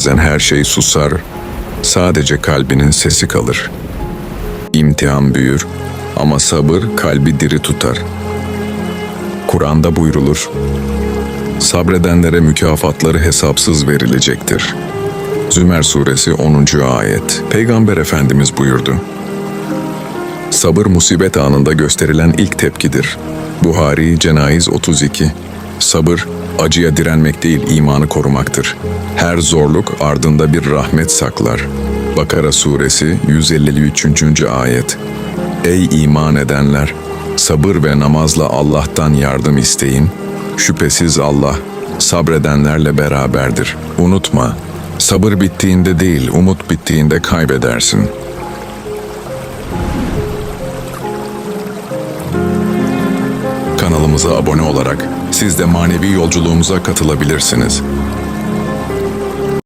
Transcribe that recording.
Bazen her şey susar, sadece kalbinin sesi kalır. İmtihan büyür ama sabır kalbi diri tutar. Kur'an'da buyrulur, sabredenlere mükafatları hesapsız verilecektir. Zümer suresi 10. ayet. Peygamber Efendimiz buyurdu. Sabır musibet anında gösterilen ilk tepkidir. Buhari Cenayiz 32 Sabır, acıya direnmek değil imanı korumaktır. Her zorluk ardında bir rahmet saklar. Bakara suresi 153. ayet Ey iman edenler! Sabır ve namazla Allah'tan yardım isteyin. Şüphesiz Allah sabredenlerle beraberdir. Unutma, sabır bittiğinde değil, umut bittiğinde kaybedersin.'' Kanalımıza abone olarak siz de manevi yolculuğumuza katılabilirsiniz.